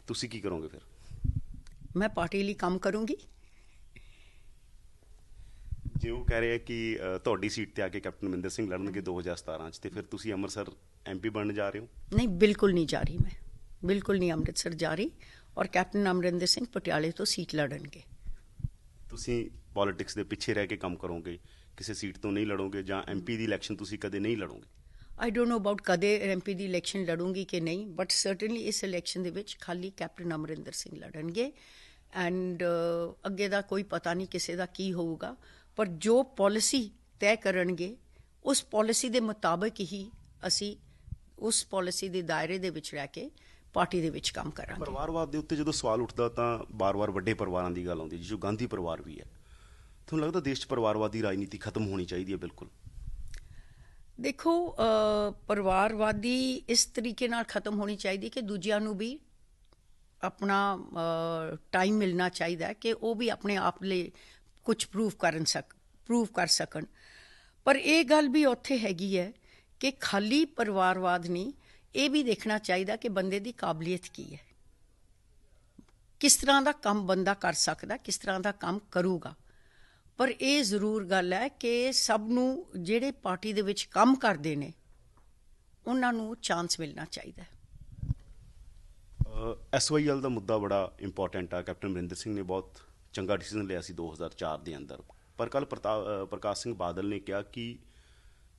ਤੁਸੀਂ ਕੀ ਕਰੋਗੇ ਫਿਰ? ਮੈਂ ਪਾਰਟੀ ਲਈ ਕੰਮ ਕਰੂੰਗੀ। ਜੇ ਉਹ ਕਹਿ ਰਹੇ ਕਿ ਤੁਹਾਡੀ ਸੀਟ ਤੇ ਆ ਕੇ ਕੈਪਟਨ ਮਹਿੰਦਰ ਸਿੰਘ ਲੜਨਗੇ 2017 'ਚ ਤੇ ਫਿਰ ਤੁਸੀਂ ਅੰਮ੍ਰਿਤਸਰ ਐਮਪੀ ਬਣਨ ਜਾ ਰਹੇ ਹੋ? ਨਹੀਂ ਬਿਲਕੁਲ ਨਹੀਂ ਜਾ ਰਹੀ ਮੈਂ। ਬਿਲਕੁਲ ਨਹੀਂ ਅੰਮ੍ਰਿਤਸਰ ਜਾ ਰਹੀ ਔਰ ਕੈਪਟਨ ਅਮਰਿੰਦਰ ਸਿੰਘ ਪਟਿਆਲੇ ਤੋਂ ਸੀਟ ਲੜਨਗੇ। ਤੁਸੀਂ ਪੋਲਿਟਿਕਸ ਦੇ ਪਿੱਛੇ ਰਹਿ ਕੇ ਕੰਮ ਕਰੋਗੇ ਕਿਸੇ ਸੀਟ ਤੋਂ ਨਹੀਂ ਲੜੋਗੇ ਜਾਂ ਐਮਪੀ ਦੀ ਇਲੈਕਸ਼ਨ ਤੁਸੀਂ ਕਦੇ ਨਹੀਂ ਲੜੋਗੇ? ਆਈ ਡੋਨਟ ਨੋ ਅਬਾਊਟ ਕਦੇ ਐਮਪੀ ਦੀ ਇਲੈਕਸ਼ਨ ਲੜੂੰਗੀ ਕਿ ਨਹੀਂ ਬਟ ਸਰਟਨਲੀ ਇਸ ਇਲੈਕਸ਼ਨ ਦੇ ਵਿੱਚ ਖਾਲੀ ਕੈਪਟਨ ਅਮਰਿੰਦਰ ਸਿੰਘ ਲੜਨਗੇ ਐਂਡ ਅੱਗੇ ਦਾ ਕੋਈ ਪਤਾ ਨਹੀਂ ਕਿਸੇ ਦਾ ਕੀ ਹੋਊਗਾ, ਪਰ ਜੋ ਪਾਲਿਸੀ ਤੈਅ ਕਰਨਗੇ, ਉਸ ਪਾਲਿਸੀ ਦੇ ਮੁਤਾਬਕ ਹੀ ਅਸੀਂ ਉਸ ਪਾਲਿਸੀ ਦੇ ਦਾਇਰੇ ਦੇ ਵਿੱਚ ਰਹਿ ਕੇ ਪਾਰਟੀ ਦੇ ਵਿੱਚ ਕੰਮ ਕਰਾਂਗੇ। ਪਰਿਵਾਰਵਾਦ ਦੇ ਉੱਤੇ ਜਦੋਂ ਸਵਾਲ ਉੱਠਦਾ ਤਾਂ ਬਾਰ-ਬਾਰ ਵੱਡੇ ਪਰਿਵਾਰਾਂ ਦੀ ਗੱਲ ਆਉਂਦੀ ਹੈ ਜੋ ਗਾਂਧੀ ਪਰਿਵਾਰ ਵੀ ਹੈ। ਤੁਹਾਨੂੰ ਲੱਗਦਾ ਦੇਸ਼ 'ਚ ਪਰਿਵਾਰਵਾਦੀ ਰਾਜਨੀਤੀ ਖਤਮ ਹੋਣੀ ਚਾਹੀਦੀ ਹੈ? ਬਿਲਕੁਲ। ਦੇਖੋ ਪਰਿਵਾਰਵਾਦੀ ਇਸ ਤਰੀਕੇ ਨਾਲ ਖਤਮ ਹੋਣੀ ਚਾਹੀਦੀ ਕਿ ਦੂਜਿਆਂ ਨੂੰ ਵੀ ਆਪਣਾ ਟਾਈਮ ਮਿਲਣਾ ਚਾਹੀਦਾ ਕਿ ਉਹ ਵੀ ਆਪਣੇ ਆਪ ਲਈ ਕੁਝ ਪ੍ਰੂਵ ਕਰਨ ਸਕ ਪ੍ਰੂਵ ਕਰ ਸਕਣ। ਪਰ ਇਹ ਗੱਲ ਵੀ ਉੱਥੇ ਹੈਗੀ ਹੈ ਕਿ ਖਾਲੀ ਪਰਿਵਾਰਵਾਦ ਨਹੀਂ, ਇਹ ਵੀ ਦੇਖਣਾ ਚਾਹੀਦਾ ਕਿ ਬੰਦੇ ਦੀ ਕਾਬਲੀਅਤ ਕੀ ਹੈ। ਕਿਸ ਤਰ੍ਹਾਂ ਦਾ ਕੰਮ ਬੰਦਾ ਕਰ ਸਕਦਾ, ਕਿਸ ਤਰ੍ਹਾਂ ਦਾ ਕੰਮ ਕਰੂਗਾ। ਪਰ ਇਹ ਜ਼ਰੂਰ ਗੱਲ ਹੈ ਕਿ ਸਭ ਨੂੰ ਜਿਹੜੇ ਪਾਰਟੀ ਦੇ ਵਿੱਚ ਕੰਮ ਕਰਦੇ ਨੇ, ਉਹਨਾਂ ਨੂੰ ਚਾਂਸ ਮਿਲਣਾ ਚਾਹੀਦਾ ਹੈ। ਐਸਵਾਈਐਲ ਦਾ ਮੁੱਦਾ ਬੜਾ ਇੰਪੋਰਟੈਂਟ ਆ। ਕੈਪਟਨ ਅਮਰਿੰਦਰ ਸਿੰਘ ਨੇ ਬਹੁਤ ਚੰਗਾ ਡਿਸੀਜਨ ਲਿਆ ਸੀ 2004 ਦੇ ਅੰਦਰ। ਪਰ ਕੱਲ ਪ੍ਰਕਾਸ਼ ਸਿੰਘ ਬਾਦਲ ਨੇ ਕਿਹਾ ਕਿ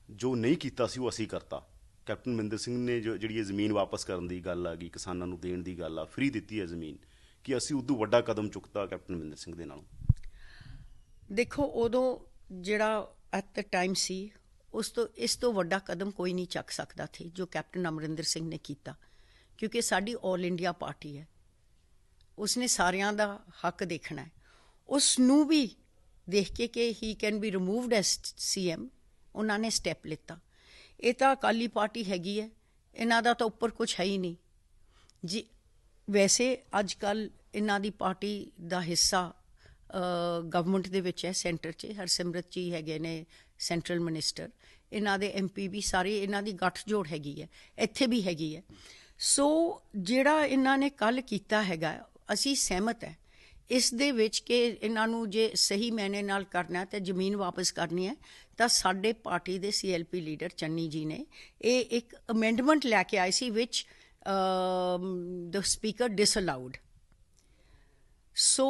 ਜੋ ਨਹੀਂ ਕੀਤਾ ਸੀ ਉਹ ਅਸੀਂ ਕਰਤਾ। ਕੈਪਟਨ ਅਮਰਿੰਦਰ ਸਿੰਘ ਨੇ ਜੋ, ਜਿਹੜੀ ਇਹ ਜ਼ਮੀਨ ਵਾਪਸ ਕਰਨ ਦੀ ਗੱਲ ਆ ਗਈ, ਕਿਸਾਨਾਂ ਨੂੰ ਦੇਣ ਦੀ ਗੱਲ ਆ ਫ੍ਰੀ ਦਿੱਤੀ ਹੈ ਜ਼ਮੀਨ ਕਿ ਅਸੀਂ ਉਦੋਂ ਵੱਡਾ ਕਦਮ ਚੁੱਕਤਾ ਕੈਪਟਨ ਅਮਰਿੰਦਰ ਸਿੰਘ ਦੇ ਨਾਲੋਂ। ਦੇਖੋ, ਉਦੋਂ ਜਿਹੜਾ ਐਟ ਦ ਟਾਈਮ ਸੀ, ਉਸ ਤੋਂ, ਇਸ ਤੋਂ ਵੱਡਾ ਕਦਮ ਕੋਈ ਨਹੀਂ ਚੱਕ ਸਕਦਾ ਸੀ, ਜੋ ਕੈਪਟਨ ਅਮਰਿੰਦਰ ਸਿੰਘ ਨੇ ਕੀਤਾ। ਕਿਉਂਕਿ ਸਾਡੀ 올 ਇੰਡੀਆ ਪਾਰਟੀ ਹੈ। ਉਸਨੇ ਸਾਰਿਆਂ ਦਾ ਹੱਕ ਦੇਖਣਾ ਹੈ। ਉਸ ਨੂੰ ਵੀ ਦੇਖ ਕੇ ਕਿ he can be removed as CM ਉਹਨਾਂ ਨੇ ਸਟੈਪ ਲਿੱਤਾ। ਇਹ ਤਾਂ ਅਕਾਲੀ ਪਾਰਟੀ ਹੈਗੀ ਹੈ। ਇਹਨਾਂ ਦਾ ਤਾਂ ਉੱਪਰ ਕੁਝ ਹੈ ਹੀ ਨਹੀਂ। ਜੀ, ਵੈਸੇ ਅੱਜ ਕੱਲ ਇਹਨਾਂ ਦੀ ਪਾਰਟੀ ਦਾ ਹਿੱਸਾ ਗਵਰਨਮੈਂਟ ਦੇ ਵਿੱਚ ਹੈ ਸੈਂਟਰ 'ਚ, ਹਰਸਿਮਰਤ ਜੀ ਹੈਗੇ ਨੇ ਸੈਂਟਰਲ ਮਿਨਿਸਟਰ ਇਹਨਾਂ ਦੇ ਐਮਪੀ ਵੀ ਸਾਰੇ ਇਹਨਾਂ ਦੀ ਗੱਠਜੋੜ ਹੈਗੀ ਹੈ, ਇੱਥੇ ਵੀ ਹੈਗੀ ਹੈ। ਸੋ ਜਿਹੜਾ ਇਹਨਾਂ ਨੇ ਕੱਲ ਕੀਤਾ ਹੈਗਾ, ਅਸੀਂ ਸਹਿਮਤ ਹੈ। ਇਸ ਦੇ ਵਿੱਚ ਕਿ ਇਹਨਾਂ ਨੂੰ ਜੇ ਸਹੀ ਮੈਨੇ ਨਾਲ ਕਰਨਾ ਹੈ, ਤੇ ਜ਼ਮੀਨ ਵਾਪਸ ਕਰਨੀ ਹੈ, ਤਾਂ ਸਾਡੇ ਪਾਰਟੀ ਦੇ ਸੀਐਲਪੀ ਲੀਡਰ ਚੰਨੀ ਜੀ ਨੇ ਇਹ ਇੱਕ ਅਮੈਂਡਮੈਂਟ ਲੈ ਕੇ ਆਏ ਸੀ ਵਿੱਚ ਦ ਸਪੀਕਰ ਡਿਸਅਲਾਉਡ ਸੋ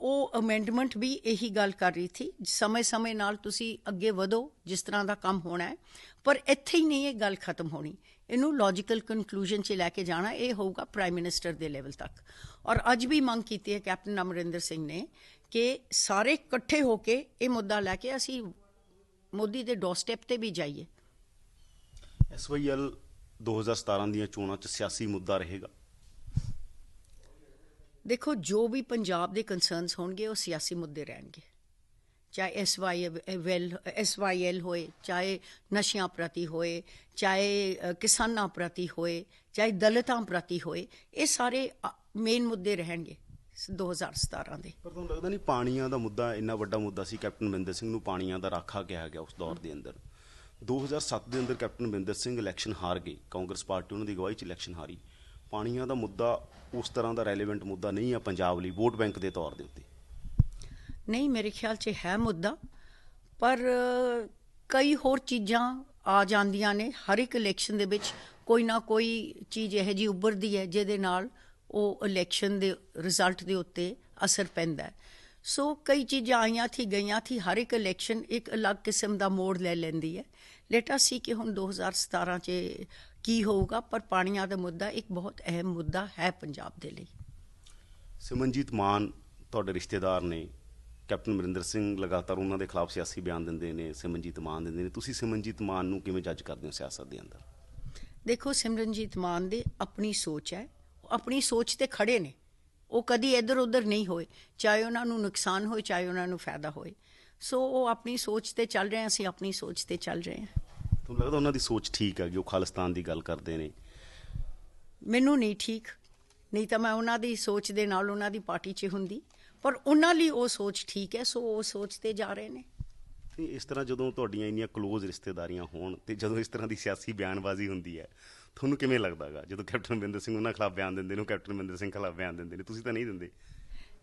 ਉਹ ਅਮੈਂਡਮੈਂਟ ਵੀ ਇਹੀ ਗੱਲ ਕਰ ਰਹੀ ਥੀ ਸਮੇਂ-ਸਮੇਂ ਨਾਲ ਤੁਸੀਂ ਅੱਗੇ ਵਧੋ, ਜਿਸ ਤਰ੍ਹਾਂ ਦਾ ਕੰਮ ਹੋਣਾ ਹੈ। ਪਰ ਇੱਥੇ ਹੀ ਨਹੀਂ ਇਹ ਗੱਲ ਖਤਮ ਹੋਣੀ। ਇਹਨੂੰ ਲੌਜੀਕਲ ਕਨਕਲੂਜਨ 'ਚ ਲੈ ਕੇ ਜਾਣਾ, ਇਹ ਹੋਊਗਾ ਪ੍ਰਾਈਮ ਮਿਨਿਸਟਰ ਦੇ ਲੈਵਲ ਤੱਕ। ਔਰ ਅੱਜ ਵੀ ਮੰਗ ਕੀਤੀ ਹੈ ਕੈਪਟਨ ਅਮਰਿੰਦਰ ਸਿੰਘ ਨੇ ਕਿ ਸਾਰੇ ਇਕੱਠੇ ਹੋ ਕੇ ਇਹ ਮੁੱਦਾ ਲੈ ਕੇ ਅਸੀਂ ਮੋਦੀ ਦੇ ਡੋਸਟੈਪ ਤੇ ਵੀ ਜਾਈਏ। ਐਸਵਾਈਐਲ 2017 ਦੀਆਂ ਚੋਣਾਂ 'ਚ ਸਿਆਸੀ ਮੁੱਦਾ ਰਹੇਗਾ। ਦੇਖੋ, ਜੋ ਵੀ ਪੰਜਾਬ ਦੇ ਕੰਸਰਨਸ ਹੋਣਗੇ, ਉਹ ਸਿਆਸੀ ਮੁੱਦੇ ਰਹਿਣਗੇ। ਚਾਹੇ ਐਸਵਾਈਐਲ ਐਸਵਾਈਐਲ ਹੋਏ, ਚਾਹੇ ਨਸ਼ਿਆਂ ਪ੍ਰਤੀ ਹੋਏ, ਚਾਹੇ ਕਿਸਾਨਾਂ ਪ੍ਰਤੀ ਹੋਏ, ਚਾਹੇ ਦਲਿਤਾਂ ਪ੍ਰਤੀ ਹੋਏ, ਇਹ ਸਾਰੇ ਮੇਨ ਮੁੱਦੇ ਰਹਿਣਗੇ 2017 ਦੇ ਪਰ ਤੁਹਾਨੂੰ ਲੱਗਦਾ ਨਹੀਂ ਪਾਣੀਆਂ ਦਾ ਮੁੱਦਾ ਇੰਨਾ ਵੱਡਾ ਮੁੱਦਾ ਸੀ ਕੈਪਟਨ ਅਮਰਿੰਦਰ ਸਿੰਘ ਨੂੰ ਪਾਣੀਆਂ ਦਾ ਰਾਖਾ ਕਿਹਾ ਗਿਆ ਉਸ ਦੌਰ ਦੇ ਅੰਦਰ? 2007 ਦੇ ਅੰਦਰ ਕੈਪਟਨ ਅਮਰਿੰਦਰ ਸਿੰਘ ਇਲੈਕਸ਼ਨ ਹਾਰ ਗਏ, ਕਾਂਗਰਸ ਪਾਰਟੀ ਉਹਨਾਂ ਦੀ ਅਗਵਾਈ 'ਚ ਇਲੈਕਸ਼ਨ ਹਾਰੀ। ਪਾਣੀਆਂ ਦਾ ਮੁੱਦਾ, ਉਸ ਤਰ੍ਹਾਂ ਦਾ ਰੈਲੇਵੈਂਟ ਮੁੱਦਾ ਨਹੀਂ ਆ ਪੰਜਾਬ ਲਈ ਵੋਟ ਬੈਂਕ ਦੇ ਤੌਰ ਦੇ ਉੱਤੇ। ਨਹੀਂ, ਮੇਰੇ ਖਿਆਲ 'ਚ ਹੈ ਮੁੱਦਾ, ਪਰ ਕਈ ਹੋਰ ਚੀਜ਼ਾਂ ਆ ਜਾਂਦੀਆਂ ਨੇ। ਹਰ ਇੱਕ ਇਲੈਕਸ਼ਨ ਦੇ ਵਿੱਚ ਕੋਈ ਨਾ ਕੋਈ ਚੀਜ਼ ਇਹੋ ਜੀ ਉੱਭਰਦੀ ਹੈ, ਜਿਹਦੇ ਨਾਲ ਉਹ ਇਲੈਕਸ਼ਨ ਦੇ ਰਿਜ਼ਲਟ ਦੇ ਉੱਤੇ ਅਸਰ ਪੈਂਦਾ ਹੈ। ਸੋ ਕਈ ਚੀਜ਼ਾਂ ਆਈਆਂ ਥੀ, ਗਈਆਂ ਥੀ, ਹਰ ਇੱਕ ਇਲੈਕਸ਼ਨ ਇੱਕ ਅਲੱਗ ਕਿਸਮ ਦਾ ਮੋੜ ਲੈ ਲੈਂਦੀ ਹੈ। ਲੈਟ ਅਸ ਸੀ ਕਿ ਹੁਣ 2017 ਚ ਕੀ ਹੋਊਗਾ ਪਰ ਪਾਣੀਆਂ ਦਾ ਮੁੱਦਾ ਇੱਕ ਬਹੁਤ ਅਹਿਮ ਮੁੱਦਾ ਹੈ ਪੰਜਾਬ ਦੇ ਲਈ। ਸਿਮਨਜੀਤ ਮਾਨ ਤੁਹਾਡੇ ਰਿਸ਼ਤੇਦਾਰ ਨੇ ਕੈਪਟਨ ਅਮਰਿੰਦਰ ਸਿੰਘ ਲਗਾਤਾਰ ਉਹਨਾਂ ਦੇ ਖਿਲਾਫ ਸਿਆਸੀ ਬਿਆਨ ਦਿੰਦੇ ਨੇ ਸਿਮਨਜੀਤ ਮਾਨ ਦਿੰਦੇ ਨੇ। ਤੁਸੀਂ ਸਿਮਨਜੀਤ ਮਾਨ ਨੂੰ ਕਿਵੇਂ ਜੱਜ ਕਰਦੇ ਹੋ ਸਿਆਸਤ ਦੇ ਅੰਦਰ? ਦੇਖੋ ਸਿਮਰਨਜੀਤ ਮਾਨ ਦੇ ਆਪਣੀ ਸੋਚ ਹੈ। ਉਹ ਆਪਣੀ ਸੋਚ ਤੇ ਖੜੇ ਨੇ। ਉਹ ਕਦੀ ਇੱਧਰ ਉੱਧਰ ਨਹੀਂ ਹੋਏ। ਚਾਹੇ ਉਹਨਾਂ ਨੂੰ ਨੁਕਸਾਨ ਹੋਏ ਚਾਹੇ ਉਹਨਾਂ ਨੂੰ ਫਾਇਦਾ ਹੋਏ। ਸੋ ਉਹ ਆਪਣੀ ਸੋਚ ਤੇ ਚੱਲ ਰਹੇ ਆ ਅਸੀਂ ਆਪਣੀ ਸੋਚ ਤੇ ਚੱਲ ਰਹੇ ਹਾਂ ਤੁਹਾਨੂੰ ਲੱਗਦਾ ਉਹਨਾਂ ਦੀ ਸੋਚ ਠੀਕ ਹੈ ਕਿ ਉਹ ਖਾਲਿਸਤਾਨ ਦੀ ਗੱਲ ਕਰਦੇ ਨੇ? ਮੈਨੂੰ ਨਹੀਂ ਠੀਕ। ਨਹੀਂ ਤਾਂ ਮੈਂ ਉਹਨਾਂ ਦੀ ਸੋਚ ਦੇ ਨਾਲ ਉਹਨਾਂ ਦੀ ਪਾਰਟੀ 'ਚ ਹੁੰਦੀ। ਪਰ ਉਹਨਾਂ ਲਈ ਉਹ ਸੋਚ ਠੀਕ ਹੈ ਸੋ ਉਹ ਸੋਚ ਤੇ ਜਾ ਰਹੇ ਨੇ। ਤੇ ਇਸ ਤਰ੍ਹਾਂ ਜਦੋਂ ਤੁਹਾਡੀਆਂ ਇੰਨੀਆਂ ক্লোਜ਼ ਰਿਸ਼ਤੇਦਾਰੀਆਂ ਹੋਣ ਤੇ ਜਦੋਂ ਇਸ ਤਰ੍ਹਾਂ ਦੀ ਸਿਆਸੀ ਬਿਆਨਬਾਜ਼ੀ ਹੁੰਦੀ ਹੈ ਤੁਹਾਨੂੰ ਕਿਵੇਂ ਲੱਗਦਾਗਾ ਜਦੋਂ ਕੈਪਟਨ ਅਮਰਿੰਦਰ ਸਿੰਘ ਉਹਨਾਂ ਖਿਲਾਫ ਬਿਆਨ ਦਿੰਦੇ ਨੇ ਉਹ ਕੈਪਟਨ ਅਮਰਿੰਦਰ ਸਿੰਘ ਖਿਲਾਫ ਬਿਆਨ ਦਿੰਦੇ ਨੇ ਤੁਸੀਂ ਤਾਂ ਨਹੀਂ ਦਿੰਦੇ?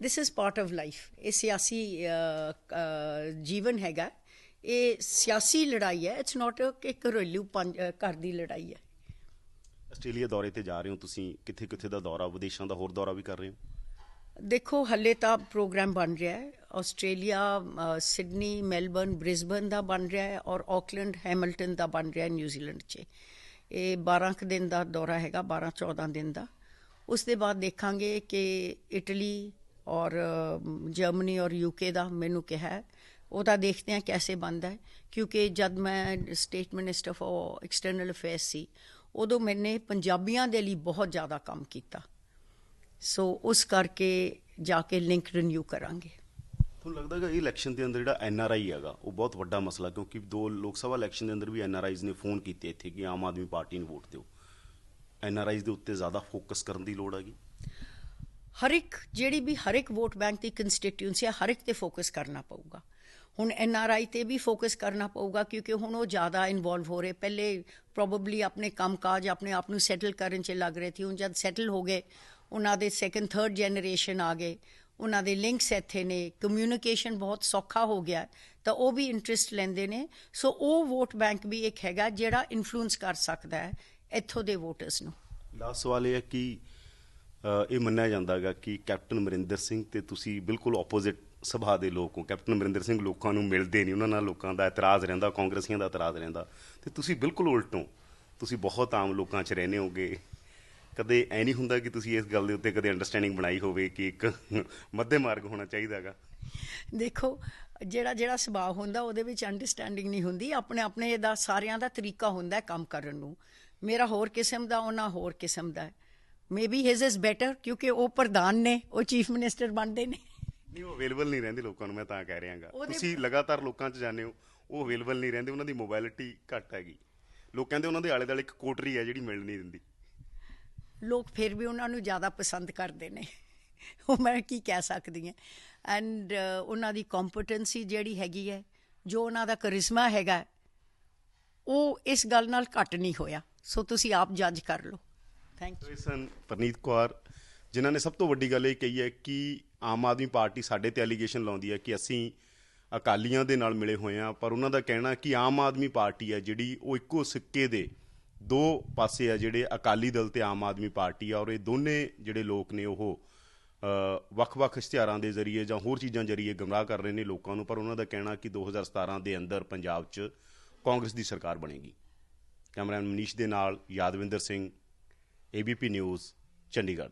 This is part of life ਇਹ ਸਿਆਸੀ ਜੀਵਨ ਹੈਗਾ। ਇਹ ਸਿਆਸੀ ਲੜਾਈ ਹੈ ਇਟਸ ਨਾਟ ਕਿ ਘਰੇਲੂ ਘਰ ਦੀ ਲੜਾਈ ਹੈ। ਆਸਟ੍ਰੇਲੀਆ ਦੌਰੇ ਤੇ ਜਾ ਰਹੇ ਹੋ ਤੁਸੀਂ ਕਿੱਥੇ ਕਿੱਥੇ ਦਾ ਦੌਰਾ ਵਿਦੇਸ਼ਾਂ ਦਾ ਹੋਰ ਦੌਰਾ ਵੀ ਕਰ ਰਹੇ ਹੋ? ਦੇਖੋ ਹੱਲੇ ਤਾਂ ਪ੍ਰੋਗਰਾਮ ਬਣ ਰਿਹਾ ਹੈ। ਆਸਟ੍ਰੇਲੀਆ ਸਿਡਨੀ ਮੈਲਬਰਨ ਬ੍ਰਿਸਬਨ ਦਾ ਬਣ ਰਿਹਾ ਹੈ ਔਰ ਆਕਲੈਂਡ ਹੈਮਿਲਟਨ ਦਾ ਬਣ ਰਿਹਾ ਹੈ ਨਿਊਜ਼ੀਲੈਂਡ 'ਚ। ਇਹ 12 ਕੁ ਦਿਨ ਦਾ ਦੌਰਾ ਹੈਗਾ 12 14 ਦਿਨ ਦਾ। ਉਸ ਦੇ ਬਾਅਦ ਦੇਖਾਂਗੇ ਕਿ ਇਟਲੀ ਔਰ ਜਰਮਨੀ ਔਰ ਯੂਕੇ ਦਾ ਮੈਨੂੰ ਕਿਹਾ ਹੈ। ਉਹਦਾ ਦੇਖਦੇ ਹਾਂ ਕੈਸੇ ਬਣਦਾ ਹੈ ਕਿਉਂਕਿ ਜਦ ਮੈਂ state minister for external affairs ਸੀ ਉਦੋਂ ਮੈਨੇ ਪੰਜਾਬੀਆਂ ਦੇ ਲਈ ਬਹੁਤ ਜ਼ਿਆਦਾ ਕੰਮ ਕੀਤਾ। ਸੋ ਉਸ ਕਰਕੇ ਜਾ ਕੇ ਲਿੰਕ ਰਿਨਿਊ ਕਰਾਂਗੇ। ਤੁਹਾਨੂੰ ਲੱਗਦਾ ਕਿ ਇਹ ਇਲੈਕਸ਼ਨ ਦੇ ਅੰਦਰ ਜਿਹੜਾ ਐਨ ਆਰ ਆਈ ਹੈਗਾ ਉਹ ਬਹੁਤ ਵੱਡਾ ਮਸਲਾ ਕਿਉਂਕਿ ਦੋ ਲੋਕ ਸਭਾ ਇਲੈਕਸ਼ਨ ਦੇ ਅੰਦਰ ਵੀ ਐਨ ਆਰ ਆਈਜ਼ ਨੇ ਫੋਨ ਕੀਤੇ ਇੱਥੇ ਕਿ ਆਮ ਆਦਮੀ ਪਾਰਟੀ ਨੂੰ ਵੋਟ ਦਿਓ। ਐਨ ਆਰ ਆਈਜ਼ ਦੇ ਉੱਤੇ ਜ਼ਿਆਦਾ ਫੋਕਸ ਕਰਨ ਦੀ ਲੋੜ ਹੈਗੀ? ਹਰ ਇੱਕ ਜਿਹੜੀ ਵੀ ਹਰ ਇੱਕ ਵੋਟ ਬੈਂਕ ਦੀ ਕੰਸਟੀਟਿਊਂਸੀ ਹੈ ਹਰ ਇੱਕ ਤੇ ਫੋਕਸ ਕਰਨਾ ਪਊਗਾ। ਹੁਣ ਐਨ ਆਰ ਆਈ ਤੇ ਵੀ ਫੋਕਸ ਕਰਨਾ ਪਊਗਾ ਕਿਉਂਕਿ ਹੁਣ ਉਹ ਜ਼ਿਆਦਾ ਇਨਵੋਲਵ ਹੋ ਰਹੇ। ਪਹਿਲੇ ਪ੍ਰੋਬਬਲੀ ਆਪਣੇ ਕੰਮਕਾਜ ਆਪਣੇ ਆਪ ਨੂੰ ਸੈਟਲ ਕਰਨ 'ਚ ਲੱਗ ਰਹੇ ਸੀ। ਹੁਣ ਜਦ ਸੈਟਲ ਹੋ ਗਏ, ਉਹਨਾਂ ਦੇ ਸੈਕੰਡ ਥਰਡ ਜਨਰੇਸ਼ਨ ਆ ਗਏ। ਉਹਨਾਂ ਦੇ ਲਿੰਕਸ ਇੱਥੇ ਨੇ। ਕਮਿਊਨੀਕੇਸ਼ਨ ਬਹੁਤ ਸੌਖਾ ਹੋ ਗਿਆ। ਤਾਂ ਉਹ ਵੀ ਇੰਟਰਸਟ ਲੈਂਦੇ ਨੇ। ਸੋ ਉਹ ਵੋਟ ਬੈਂਕ ਵੀ ਇੱਕ ਹੈਗਾ ਜਿਹੜਾ ਇਨਫਲੂਐਂਸ ਕਰ ਸਕਦਾ ਹੈ ਇੱਥੋਂ ਦੇ ਵੋਟਰਸ ਨੂੰ। ਲਾਸਟ ਸਵਾਲ ਇਹ ਹੈ ਕਿ ਇਹ ਮੰਨਿਆ ਜਾਂਦਾ ਹੈਗਾ ਕਿ ਕੈਪਟਨ ਅਮਰਿੰਦਰ ਸਿੰਘ ਤੇ ਤੁਸੀਂ ਬਿਲਕੁਲ ਆਪੋਜ਼ਿਟ ਸੁਭਾਅ ਦੇ ਲੋਕ ਹੋ, ਕੈਪਟਨ ਅਮਰਿੰਦਰ ਸਿੰਘ ਲੋਕਾਂ ਨੂੰ ਮਿਲਦੇ ਨਹੀਂ, ਉਹਨਾਂ ਨਾਲ ਲੋਕਾਂ ਦਾ ਇਤਰਾਜ਼ ਰਹਿੰਦਾ, ਕਾਂਗਰਸੀਆਂ ਦਾ ਇਤਰਾਜ਼ ਰਹਿੰਦਾ। ਤੇ ਤੁਸੀਂ ਬਿਲਕੁਲ ਉਲਟ ਹੋ ਤੁਸੀਂ ਬਹੁਤ ਆਮ ਲੋਕਾਂ 'ਚ ਰਹਿੰਦੇ ਹੋਗੇ। ਕਦੇ ਐ ਨਹੀਂ ਹੁੰਦਾ ਕਿ ਤੁਸੀਂ ਇਸ ਗੱਲ ਦੇ ਉੱਤੇ ਕਦੇ ਅੰਡਰਸਟੈਂਡਿੰਗ ਬਣਾਈ ਹੋਵੇ ਕਿ ਇੱਕ ਮੱਧੇ ਮਾਰਗ ਹੋਣਾ ਚਾਹੀਦਾ ਹੈਗਾ। ਦੇਖੋ, ਜਿਹੜਾ ਜਿਹੜਾ ਸੁਭਾਅ ਹੁੰਦਾ, ਉਹਦੇ ਵਿੱਚ ਅੰਡਰਸਟੈਂਡਿੰਗ ਨਹੀਂ ਹੁੰਦੀ। ਆਪਣੇ ਆਪਣੇ ਦਾ ਸਾਰਿਆਂ ਦਾ ਤਰੀਕਾ ਹੁੰਦਾ ਹੈ ਕੰਮ ਕਰਨ ਨੂੰ। ਮੇਰਾ ਹੋਰ ਕਿਸਮ ਦਾ, ਉਹਨਾਂ ਹੋਰ ਕਿਸਮ ਦਾ ਹੈ। ਮੇਬੀ ਹਿਸ ਇਜ਼ ਬੈਟਰ ਕਿਉਂਕਿ ਉਹ ਪ੍ਰਧਾਨ ਨੇ, ਉਹ ਚੀਫ ਮਿਨਿਸਟਰ ਬਣਦੇ ਨੇ। ਨਹੀਂ ਉਹ ਅਵੇਲੇਬਲ ਨਹੀਂ ਰਹਿੰਦੇ ਲੋਕਾਂ ਨੂੰ ਮੈਂ ਤਾਂ ਕਹਿ ਰਿਹਾਗਾ। ਤੁਸੀਂ ਲਗਾਤਾਰ ਲੋਕਾਂ 'ਚ ਜਾਂਦੇ ਹੋ ਉਹ ਅਵੇਲੇਬਲ ਨਹੀਂ ਰਹਿੰਦੇ ਉਹਨਾਂ ਦੀ ਮੋਬਾਇਲਿਟੀ ਘੱਟ ਹੈਗੀ। ਲੋਕਾਂ ਦੇ ਉਹਨਾਂ ਦੇ ਆਲੇ ਦੁਆਲੇ ਇੱਕ ਕੋਟਰੀ ਹੈ ਜਿਹੜੀ ਮਿਲ ਨਹੀਂ ਦਿੰਦੀ। ਲੋਕ ਫਿਰ ਵੀ ਉਹਨਾਂ ਨੂੰ ਜ਼ਿਆਦਾ ਪਸੰਦ ਕਰਦੇ ਨੇ। ਉਹ ਮੈਂ ਕੀ ਕਹਿ ਸਕਦੀ ਹਾਂ। ਐਂਡ ਉਹਨਾਂ ਦੀ ਕੰਪੀਟੈਂਸੀ ਜਿਹੜੀ ਹੈਗੀ ਹੈ ਜੋ ਉਹਨਾਂ ਦਾ ਕਰਿਸ਼ਮਾ ਹੈਗਾ ਉਹ ਇਸ ਗੱਲ ਨਾਲ ਘੱਟ ਨਹੀਂ ਹੋਇਆ। ਸੋ ਤੁਸੀਂ ਆਪ ਜੱਜ ਕਰ ਲਓ। ਥੈਂਕ ਇਹ ਸਨ ਪ੍ਰਨੀਤ ਕੌਰ ਜਿਨ੍ਹਾਂ ਨੇ ਸਭ ਤੋਂ ਵੱਡੀ ਗੱਲ ਇਹ ਕਹੀ ਹੈ ਕਿ ਆਮ ਆਦਮੀ ਪਾਰਟੀ ਸਾਡੇ ਤੇ ਐਲੀਗੇਸ਼ਨ ਲਾਉਂਦੀ ਹੈ ਕਿ ਅਸੀਂ ਅਕਾਲੀਆਂ ਦੇ ਨਾਲ ਮਿਲੇ ਹੋਏ ਹਾਂ, ਪਰ ਉਹਨਾਂ ਦਾ ਕਹਿਣਾ ਕਿ ਆਮ ਆਦਮੀ ਪਾਰਟੀ ਹੈ ਜਿਹੜੀ ਉਹ ਇੱਕੋ ਸਿੱਕੇ ਦੇ ਦੋ ਪਾਸੇ ਆ ਜਿਹੜੇ ਅਕਾਲੀ ਦਲ ਤੇ ਆਮ ਆਦਮੀ ਪਾਰਟੀ ਆ ਔਰ ਇਹ ਦੋਨੇ ਜਿਹੜੇ ਲੋਕ ਨੇ ਉਹ ਵੱਖ-ਵੱਖ ਇਸ਼ਤਿਹਾਰਾਂ ਦੇ ਜ਼ਰੀਏ ਜਾਂ ਹੋਰ ਚੀਜ਼ਾਂ ਜ਼ਰੀਏ ਗਮਰਾਹ ਕਰ ਰਹੇ ਨੇ ਲੋਕਾਂ ਨੂੰ, ਪਰ ਉਹਨਾਂ ਦਾ ਕਹਿਣਾ ਕਿ 2017 ਦੇ ਅੰਦਰ ਪੰਜਾਬ 'ਚ ਕਾਂਗਰਸ ਦੀ ਸਰਕਾਰ ਬਣੇਗੀ। ਕੈਮਰਾਮੈਨ ਮਨੀਸ਼ ਦੇ ਨਾਲ ਯਾਦਵਿੰਦਰ ਸਿੰਘ ਏਬੀਪੀ ਨਿਊਜ਼ ਚੰਡੀਗੜ੍ਹ।